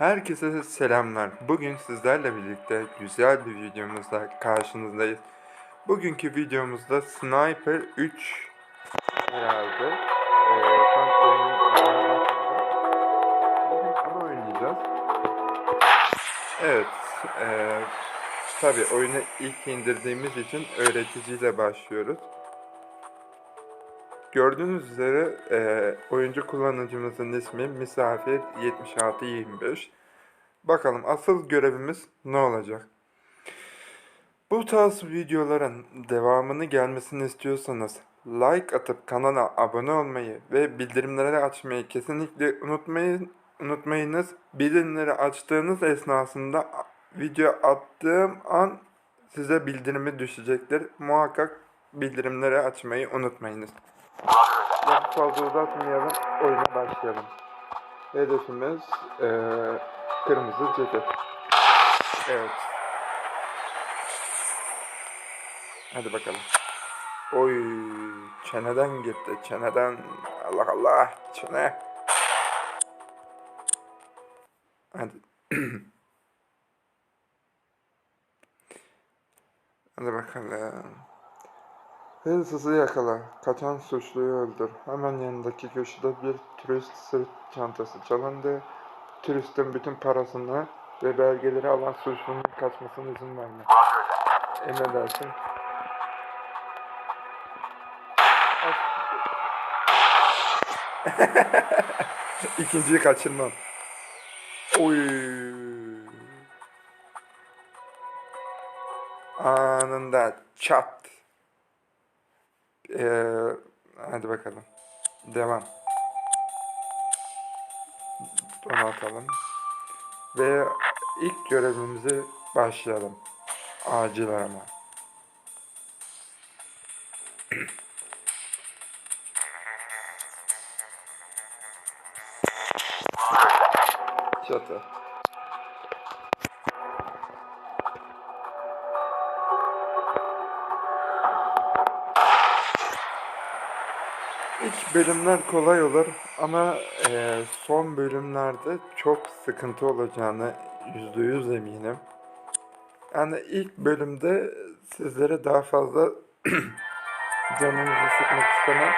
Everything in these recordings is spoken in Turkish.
Herkese selamlar. Bugün sizlerle birlikte güzel bir videomuzla karşınızdayız. Bugünkü videomuzda Sniper 3 herhalde. Ee, tam oyunun. Bugün bunu oynayacağız. Evet. E, Tabi oyunu ilk indirdiğimiz için öğreticiyle başlıyoruz. Gördüğünüz üzere e, oyuncu kullanıcımızın ismi Misafir 7625. Bakalım asıl görevimiz ne olacak? Bu tarz videoların devamını gelmesini istiyorsanız like atıp kanala abone olmayı ve bildirimleri açmayı kesinlikle unutmayın. Unutmayınız. Bildirimleri açtığınız esnasında video attığım an size bildirimi düşecektir. Muhakkak bildirimleri açmayı unutmayınız. Lafı fazla uzatmayalım, oyuna başlayalım. Hedefimiz eee kırmızı ceket. Evet. Hadi bakalım. Oy, çeneden gitti, çeneden. Allah Allah, çene. Hadi. Hadi bakalım. Hırsızı yakala. Kaçan suçluyu öldür. Hemen yanındaki köşede bir turist sırt çantası çalındı. Turistin bütün parasını ve belgeleri alan suçlunun kaçmasına izin verme. Emredersin. İkinciyi kaçırmam. Oy. Anında çat. Ee, hadi bakalım. Devam. Donatalım. Ve ilk görevimizi başlayalım. Acil arama. Bölümler kolay olur ama eee, son bölümlerde çok sıkıntı olacağını yüzde yüz eminim. Yani ilk bölümde sizlere daha fazla canınızı sıkmak istemem.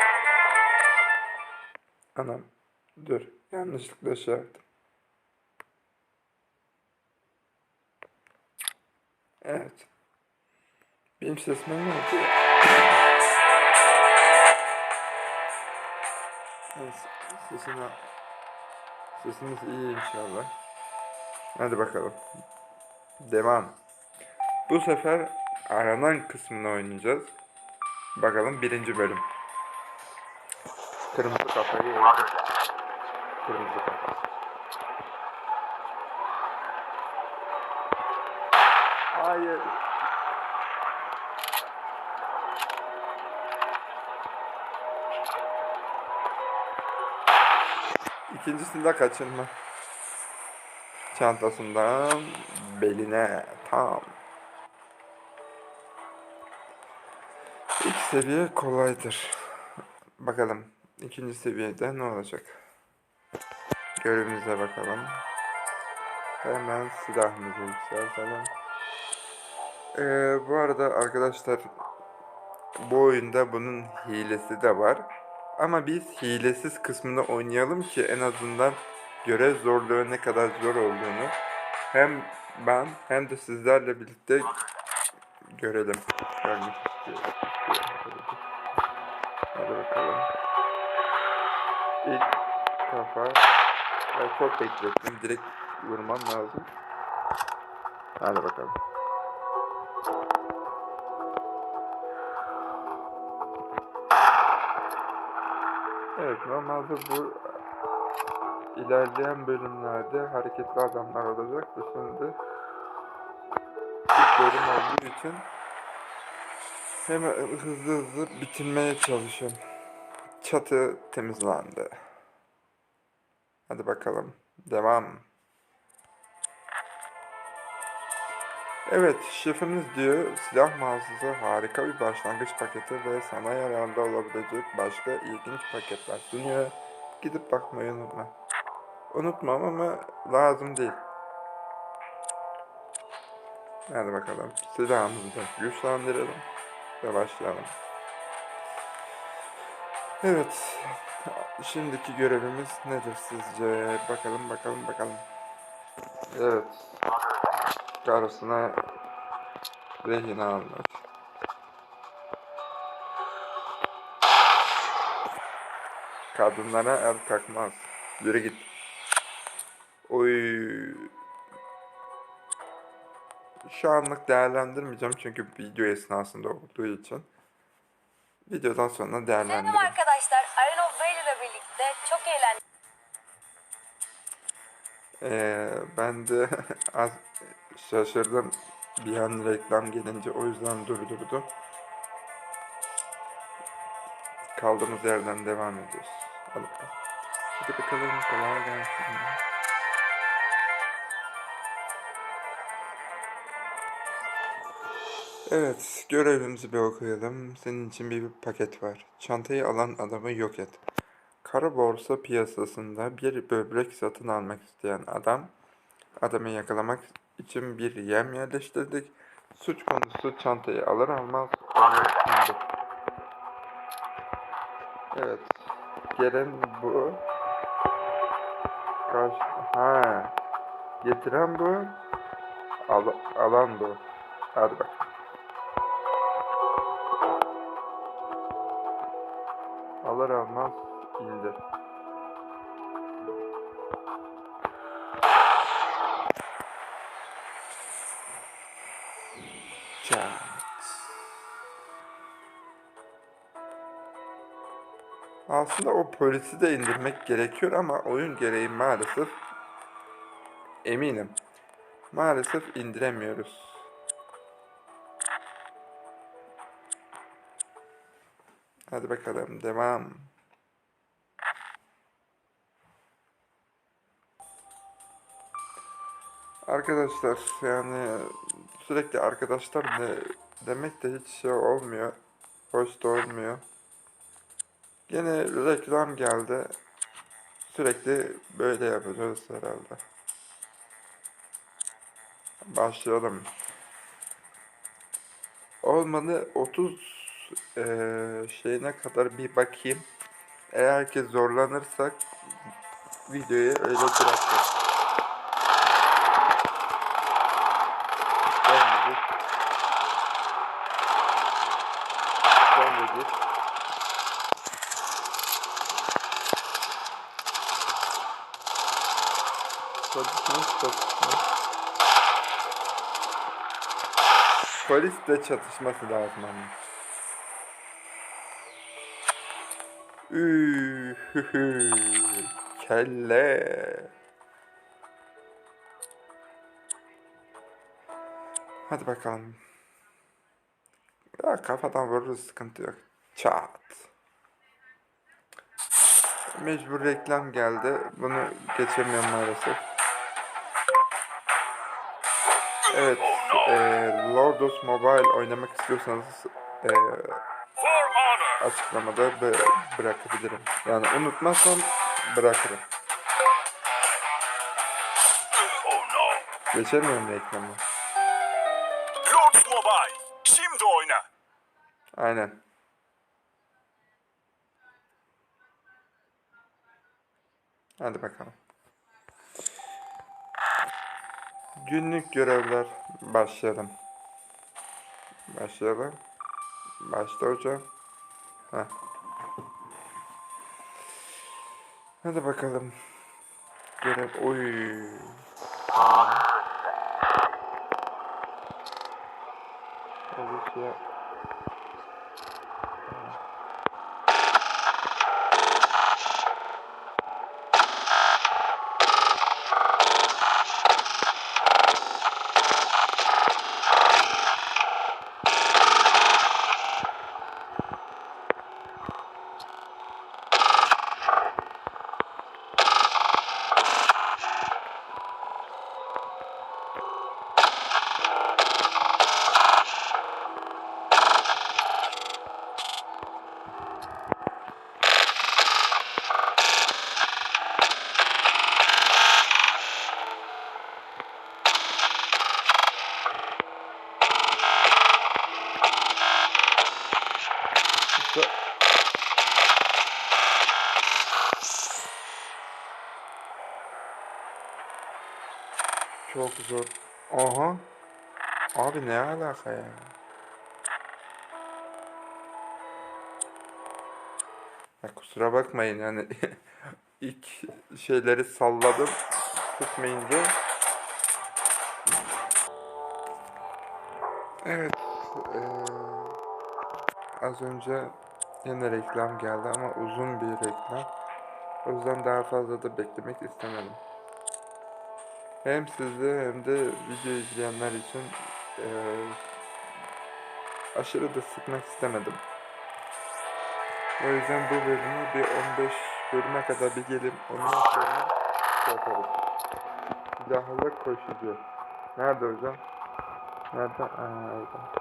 Anam dur yanlışlıkla şey yaptım. Evet. Benim sesime ne Evet, Sesini, sesiniz iyi inşallah. Hadi bakalım. Devam. Bu sefer aranan kısmını oynayacağız. Bakalım birinci bölüm. Kırmızı kafayı öldür. Kırmızı kafa. Hayır. İkincisinde kaçırma. Çantasından beline tam. İlk seviye kolaydır. Bakalım ikinci seviyede ne olacak? Görevimize bakalım. Hemen silahımızı yükseltelim. Ee, bu arada arkadaşlar bu oyunda bunun hilesi de var. Ama biz hilesiz kısmını oynayalım ki en azından görev zorluğu ne kadar zor olduğunu hem ben hem de sizlerle birlikte görelim. Görmek istiyorum. Hadi bakalım. İlk kafa. Ben çok beklettim. Direkt vurmam lazım. Hadi bakalım. Evet normalde bu ilerleyen bölümlerde hareketli adamlar olacak da şimdi ilk bölüm olduğu için hemen hızlı hızlı bitirmeye çalışıyorum. Çatı temizlendi. Hadi bakalım. Devam. Evet, şefimiz diyor silah mağazası harika bir başlangıç paketi ve sana yararlı olabilecek başka ilginç paketler sunuyor. Gidip bakmayı unutma. unutmam ama lazım değil. Hadi bakalım. Silahımızı da güçlendirelim ve başlayalım. Evet. Şimdiki görevimiz nedir sizce? Bakalım bakalım bakalım. Evet. Karısına rehin almış. Kadınlara el kalkmaz. Yürü git. Oy. Şu anlık değerlendirmeyeceğim çünkü video esnasında olduğu için. Videodan sonra Selam değerlendiririm. arkadaşlar. Arena of Valor ile birlikte çok eğlendik. Ee, ben de az şaşırdım bir an reklam gelince o yüzden durdurdum. Kaldığımız yerden devam ediyoruz. Hadi bakalım. Hadi bakalım kolay gelsin. Evet, görevimizi bir okuyalım. Senin için bir paket var. Çantayı alan adamı yok et. Kara borsa piyasasında bir böbrek satın almak isteyen adam, adamı yakalamak için bir yem yerleştirdik. Suç konusu çantayı alır almaz onu indir. Evet, gelen bu. Karşı, ha, getiren bu, al, alan bu. Hadi bak. Çat. Aslında o polisi de indirmek gerekiyor ama oyun gereği maalesef eminim. Maalesef indiremiyoruz. Hadi bakalım devam. Arkadaşlar yani sürekli arkadaşlar ne demek de hiç şey olmuyor. Hoş da olmuyor. Yine reklam geldi. Sürekli böyle yapacağız herhalde. Başlayalım. Olmadı 30 eee, şeyine kadar bir bakayım. Eğer ki zorlanırsak videoyu öyle bırakacağım. Sen de git. Sen de git. Çatışma, çatışma. Polisle çatışması lazım ama. Ühühü. Kelle. Hadi bakalım. Ya kafadan vururuz sıkıntı yok. Çat. Mecbur reklam geldi. Bunu geçemiyorum maalesef. Evet. eee Lordos Mobile oynamak istiyorsanız honor. açıklamada bı- bırakabilirim. Yani unutmazsam bırakırım. Oh. Geçemiyorum reklamı. Lord Mobile. Şimdi oyna. Aynen. Hadi bakalım. Günlük görevler başlayalım. Başlayalım. Başla hocam. Heh. Hadi bakalım. Görev. Oy. Tabii ki. Çok zor. Aha. Abi ne alaka ya? Ya kusura bakmayın yani ilk şeyleri salladım tutmayınca. Evet. eee, az önce yine reklam geldi ama uzun bir reklam. O yüzden daha fazla da beklemek istemedim. Hem sizde hem de video izleyenler için eee, aşırı da sıkmak istemedim. O yüzden bu bölümü bir 15 bölüme kadar bir gelip ondan sonra şey yaparız. Silahlı koşucu. Nerede hocam? Nerede? Aa, orada.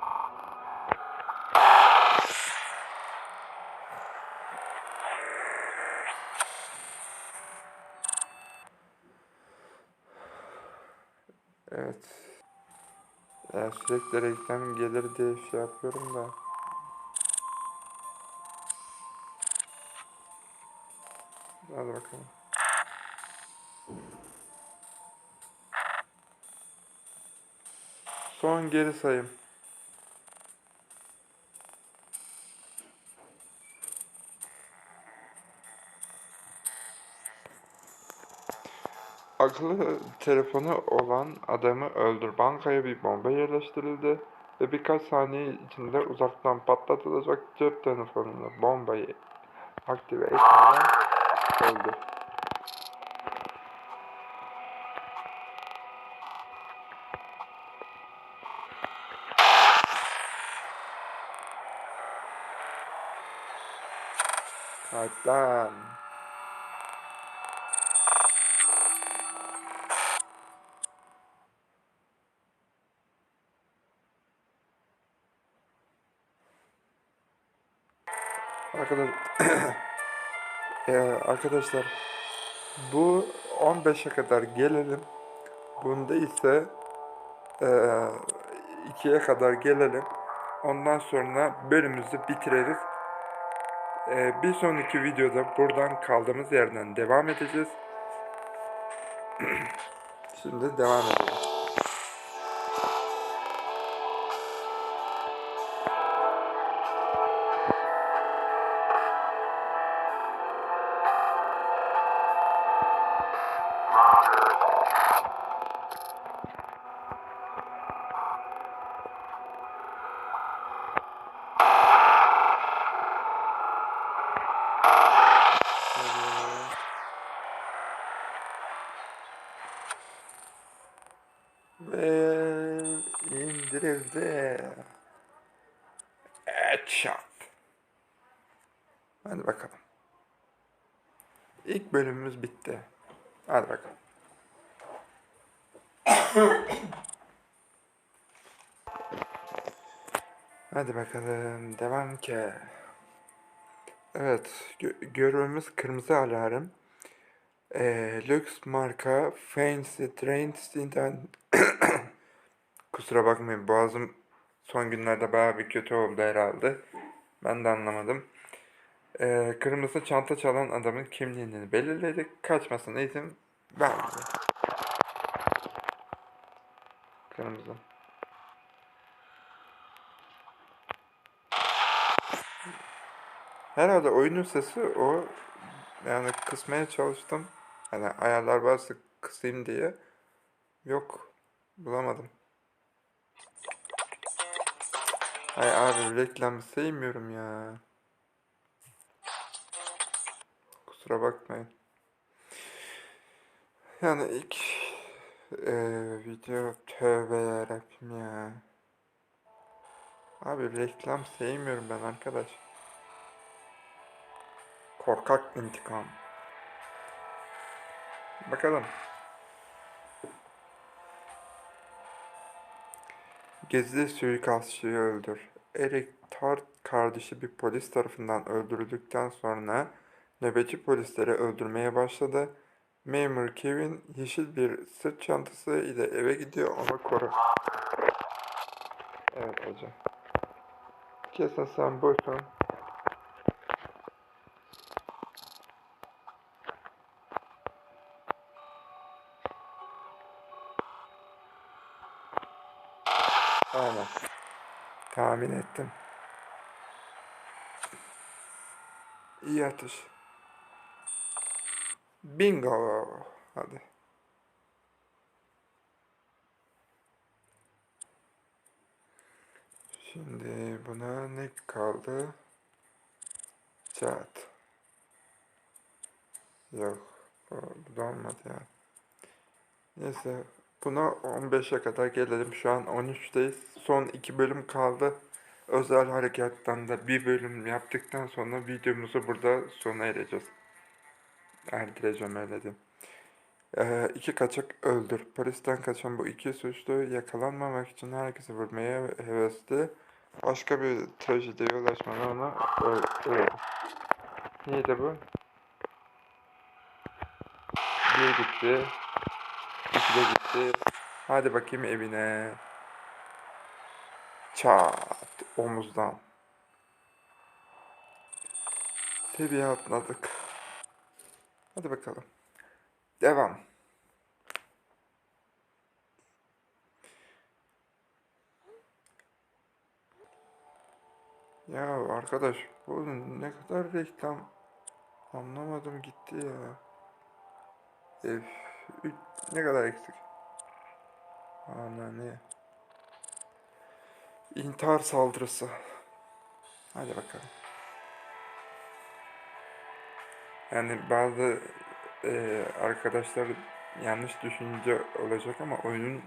Evet. Ya sürekli reklam gelir diye şey yapıyorum da. Hadi bakalım. Son geri sayım. Akıllı telefonu olan adamı öldür. Bankaya bir bomba yerleştirildi ve birkaç saniye içinde uzaktan patlatılacak cep telefonunda bombayı aktive etmeden öldür. Hadi lan. Eee, arkadaşlar bu 15'e kadar gelelim. Bunda ise eee 2'ye kadar gelelim. Ondan sonra bölümümüzü bitiririz. Eee, bir sonraki videoda buradan kaldığımız yerden devam edeceğiz. Şimdi devam edelim. Bölümümüz bitti. Hadi bakalım. Hadi bakalım. Devam ki. Evet. Gö- görevimiz kırmızı alarm. Ee, Lux marka Fancy Train'den Kusura bakmayın boğazım son günlerde bayağı bir kötü oldu herhalde. Ben de anlamadım. Ee, kırmızı çanta çalan adamın kimliğini belirledik. Kaçmasına izin vermedi. Kırmızı. Herhalde oyunun sesi o. Yani kısmaya çalıştım. Hani ayarlar varsa kısayım diye. Yok. Bulamadım. Ay abi reklamı sevmiyorum ya. Kusura bakmayın. Yani ilk eee, video tövbe yarabbim ya. Abi reklam sevmiyorum ben arkadaş. Korkak intikam. Bakalım. Gizli suikastçıyı öldür. Eric Tart kardeşi bir polis tarafından öldürüldükten sonra nöbetçi polisleri öldürmeye başladı. Memur Kevin yeşil bir sırt çantası ile eve gidiyor onu koru. Evet hocam. Kesin sen buysun. Aynen. Tahmin ettim. İyi atış. Bingo. Hadi. Şimdi buna ne kaldı? Chat. Yok. Bu, da olmadı ya. Neyse. Buna 15'e kadar gelelim. Şu an 13'teyiz. Son iki bölüm kaldı. Özel harekattan da bir bölüm yaptıktan sonra videomuzu burada sona ereceğiz. Erdireceğim öyle diyeyim. Ee, iki kaçak öldür. Polisten kaçan bu iki suçlu yakalanmamak için herkesi vurmaya hevesli. Başka bir trajediye ulaşmadan ona öldürdü. Neydi bu? Bir gitti. İki de gitti. Hadi bakayım evine. Çat omuzdan. Seviye atladık. Hadi bakalım. Devam. Ya arkadaş bu ne kadar reklam anlamadım gitti ya. Üç- ne kadar eksik? Ana ne? İntihar saldırısı. Hadi bakalım. Yani bazı e, arkadaşlar yanlış düşünce olacak ama oyunun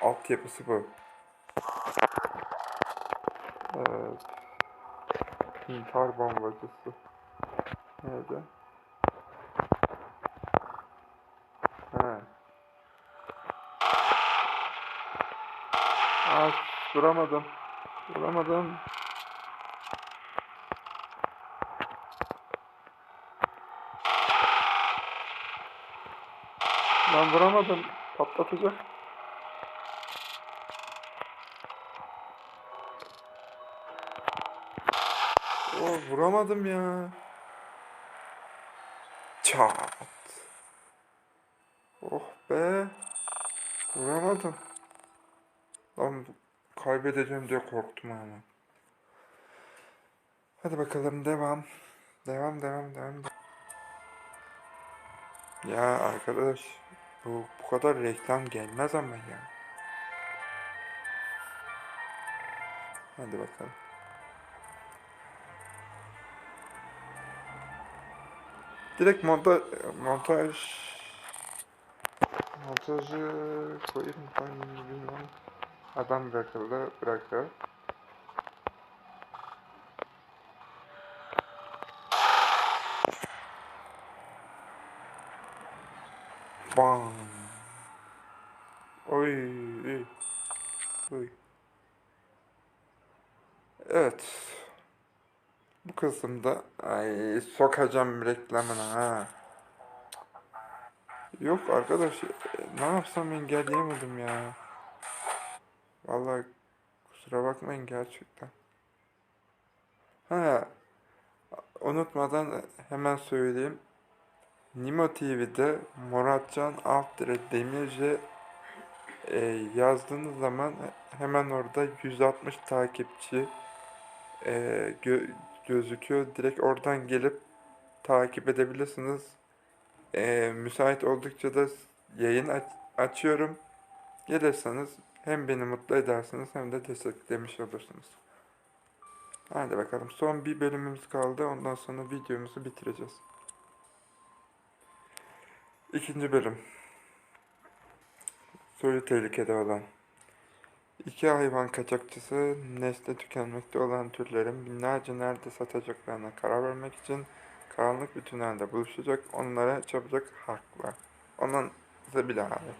altyapısı bu. Evet. İntihar bombacısı. Nerede? He. Aa, duramadım. Duramadım. Lan vuramadım. Patlatacak. Oh, vuramadım ya. Çat. Oh be. Vuramadım. Lan kaybedeceğim diye korktum ama. Hadi bakalım devam. Devam devam devam. Ya arkadaş bu bu kadar reklam gelmez ama ya. Hadi bakalım. Direkt monta montaj montajı koyayım ben bilmiyorum. Adam bırakıldı bıraktı. Bam. Oy. Oy. Oy. Evet. Bu kısımda ay sokacağım reklamına ha. Yok arkadaş ne yapsam engelleyemedim ya. Vallahi kusura bakmayın gerçekten. Ha unutmadan hemen söyleyeyim. Nimo TV'de Muratcan Altıre Demirci e, yazdığınız zaman hemen orada 160 takipçi e, gö- gözüküyor. Direkt oradan gelip takip edebilirsiniz. E, müsait oldukça da yayın aç- açıyorum. Gelirseniz hem beni mutlu edersiniz hem de desteklemiş olursunuz. Hadi bakalım. Son bir bölümümüz kaldı. Ondan sonra videomuzu bitireceğiz. İkinci bölüm. Soyu tehlikede olan. İki hayvan kaçakçısı nesli tükenmekte olan türlerin binlerce nerede satacaklarına karar vermek için karanlık bir tünelde buluşacak, onlara çabucak hak var. Onun bir alet.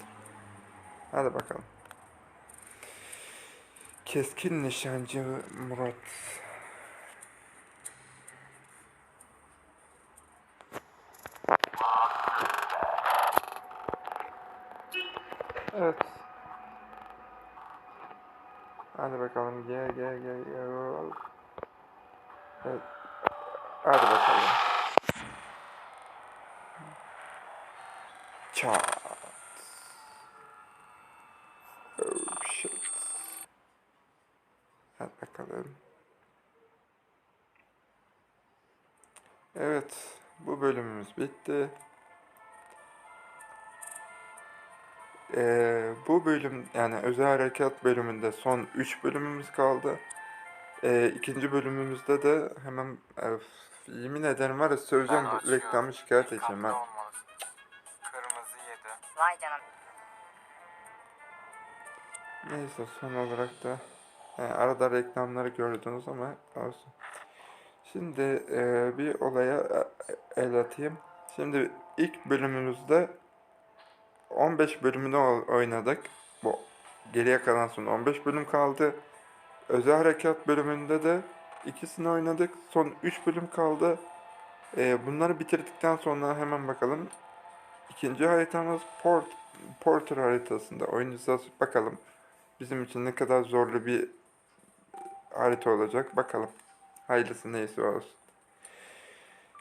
Hadi bakalım. Keskin nişancı Murat. Evet. Hadi bakalım gel gel gel gel. Evet. Hadi bakalım. Çat. Oh shit. Bölümümüz bitti. Ee, bu bölüm yani özel harekat bölümünde son 3 bölümümüz kaldı. Ee, ikinci bölümümüzde de hemen öf, yemin ederim var ya söyleyeceğim Ben bu açıyorum. reklamı şikayet edeceğim ben. Olmalısın. Kırmızı yedi. Vay canına. Neyse son olarak da yani arada reklamları gördünüz ama olsun. Şimdi e, bir olaya e, el atayım. Şimdi ilk bölümümüzde 15 bölümünü oynadık. Bu geriye kalan son 15 bölüm kaldı. Özel harekat bölümünde de ikisini oynadık. Son 3 bölüm kaldı. E, bunları bitirdikten sonra hemen bakalım. İkinci haritamız Port Porter haritasında oynayacağız. Bakalım bizim için ne kadar zorlu bir harita olacak bakalım. Hayırlısı neyse olsun.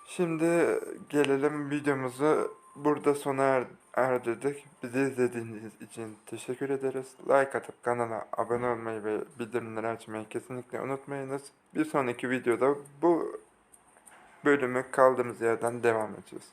Şimdi gelelim videomuzu burada sona er- erdirdik. Bizi izlediğiniz için teşekkür ederiz. Like atıp kanala abone olmayı ve bildirimleri açmayı kesinlikle unutmayınız. Bir sonraki videoda bu bölümü kaldığımız yerden devam edeceğiz.